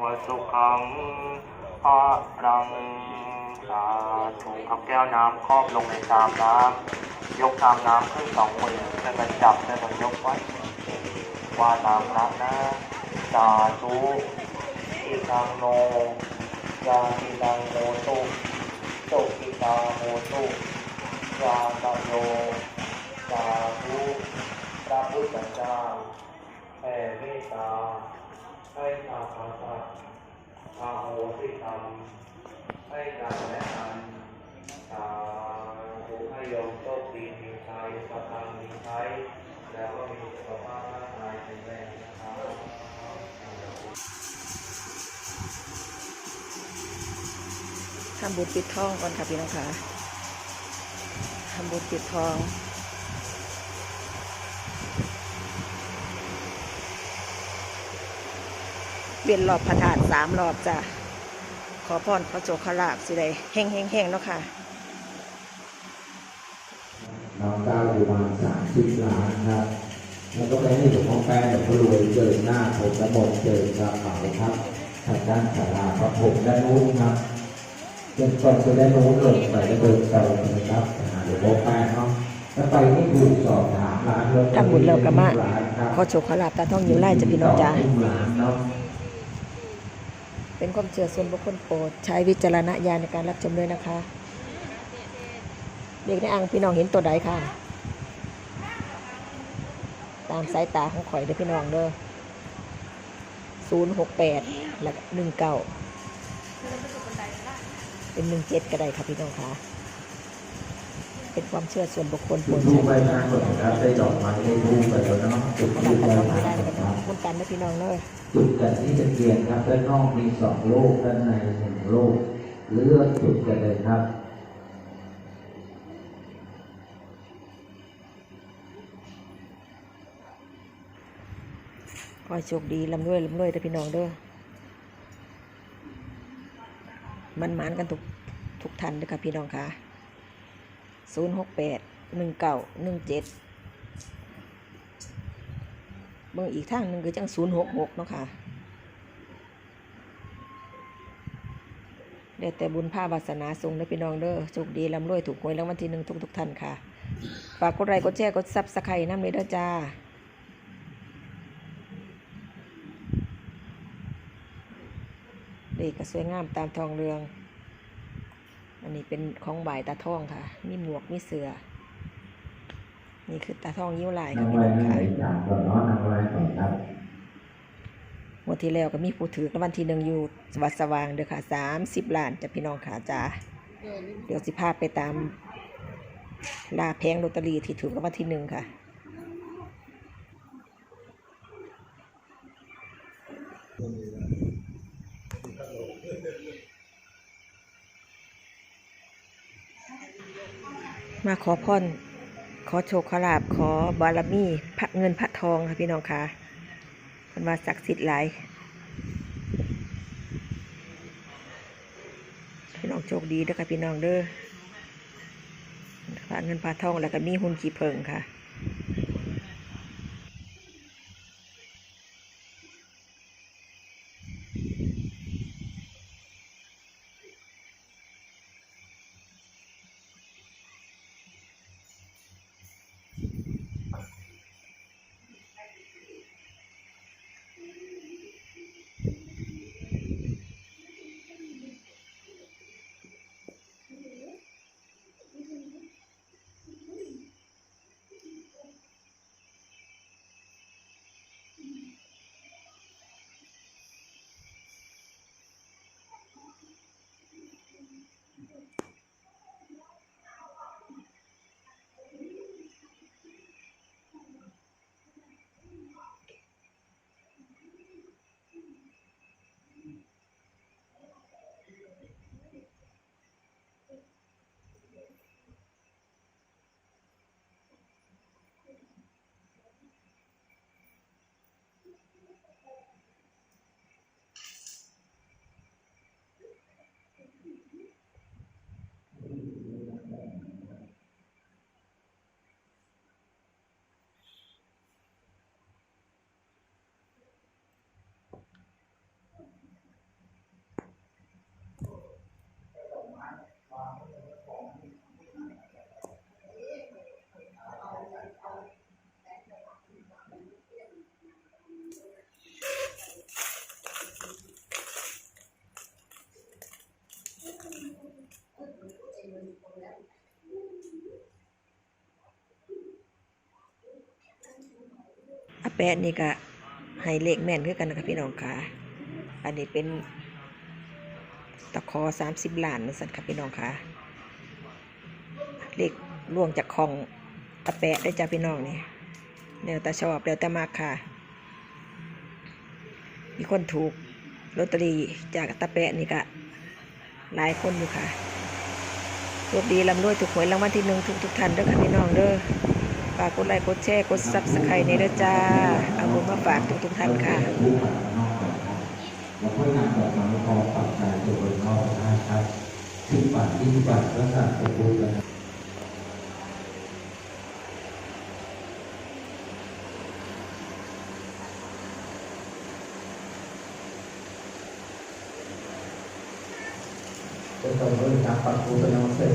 วสุขังพระรังสาธุเอาแก้วน้ำครอบลงในชามน้ำยกชามน้ำขึ้นสองมือแล้วก็จับแล้วก็ยกไว้ว่าตามพระนะสาธุอิทังโนยาตินังโมตุโตกิตาโมตุยาตโยสาธุพระพุทธเจ้าแผ่เมตตา ให้อาภาษอาโหสิกรรมให้การและกันสาธุให้โยมโชคดีมีชัยสตังมีชัยแล้วก็มีสุขภาพร่างกายแข็งแรงนะครับทำบุญปิดทองก่อนค่ะพี่น้องค่ะทำบุญปิดทอง เวียนรอบพระธาตุสามรอบจ้ะขอพรพระโจคลาบสิได้เฮงเฮงเฮงๆเนาะค่ะน้องก้าวอยู่ประมาณสามสิบล้านครับแล้วก็ไปให้หลวงพ่อแป้งหลวงพ่อรวยเจิดหน้าผมและหมดเจิดกระเป๋าครับทางด้านศาลาพระผมด้านนู้นครับจนก่อนจะได้านนู้นลงไปแล้วเดินไปนะครับไปหาหลวงพ่อแป้งเนาะแล้วไปที่ถูกสอบถามร้านรถทำบุญแล้วก็มาร้านครับขอโชคขอลาบตาทองยิ้มไล่จ้ะพี่น้องจ้าทุ่มร้าน เป็นความเชื่อส่วนบุคคลโปรดใช้วิจารณญาณในการรับชมด้วยนะคะ เด็กในอ่างพี่น้องเห็นตัวใดค่ะ ตามสายตาของข่อยเด้อพี่น้องเด้อศูนย์หกแปดและหนึ่งเก้าเป็นหนึ่งเจ็ดก็ได้ค่ะพี่น้องค่ะ เป็นความเชื่อส่วนบุคคลโปรจุดดทูใช้บใบทางก่อนครับได้ดอกไม้ได้ทูบไปแล้วเนาะจุดขอทูลาบบใบตาทองทาไม่งได้ก่อนนะคครัรับบคุณกันนะพี่น้องเด้อจุดกันที่ตะเกียงครับด้านนอกมีสองโลกด้านในหนึ่งโลกเลือกจุดกันเลยครับขอให้โชคดีลำรวยลำรวยเด้อพี่น้องเด้อมันหมานกันทุกทุกทันเด้อค่ะพี่น้องค่ะ ศูนย์หกแปดหนึ่งเก้าหนึ่งเจ็ดเบิ่งอีกทางหนึ่งคือจังศูนย์หกหกเนาะค่ะเดี๋ยวแต่บุญภาพวาสนาทรงเด้พี่น้องเด้อโชคดีลำรวยถูกหวยรางวัลที่หนึ่งทุกทุกท่านค่ะ ฝากกดไลค์กดแชร์กดซับสไครต์น้ำเลยเด้อจ้าเด็กก็สวยงามตามทองเรือง อันนี้เป็นของบ่ายตาทองค่ะ มีหมวก มีเสือ นี่คือตาทองยิ้วลายค่ะนำพี่ไว้น้องให้ค่ะจานก่อนเนาะนำไว้ก่อนครับงวดที่แล้วก็มีผู้ถือรางวัลที่หนึ่งอยู่วัดสว่างเด้อค่ะสามสิบล้านจ้ะพี่น้องค่ะจ้าเดี๋ยวสิพาไปตามลาแพงลอตเตอรี่ที่ถูกรางวัลที่หนึ่งค่ะ มาขอพรขอโชคขอลาบขอบารมีพระเงินพระทองค่ะพี่น้องค่ะมันมาศักดิ์สิทธิ์หลายพี่น้องโชคดีด้อค่ะพี่น้องเด้อพระเงินพระทองแล้วก็มีหุ่นขี้เพิงค่ะ ปะนี่ก็ให้เลขแม่นคือกันนะคะพี่น้องค่ะ อันนี้เป็นตะคอสามสิบล้านนะสันค่ะพี่น้องค่ะ เลขล่วงจากของตะแปะได้จ้าพี่น้องนี่เดี๋ยวต่ชอบเดี๋ยวแต่มากค่ะ มีคนถูกลอตเตอรี่จากตะแปะนี่ก็หลายคนอยู่ค่ะโชคดีลำรวยถูกหวยรางวัลที่หนึ่งทุกทุกท่านเด้อค่ะพี่น้องเด้อ ฝากกดไลค์กดแชร์กดซับสไครต์ในเด้อจ้า เอาบุญมาฝากทุกทุกท่านค่ะถ้านนอกก่อนครับแล้วค่อยนำดอกไม้พอปัจจัยตัวบนนอกได้ครับที่ฝันที่ฝันก็สั่งสมบูรณ์แล้วเป็นตัวเรื่องการปรับปรุงเป็นองเสร็จ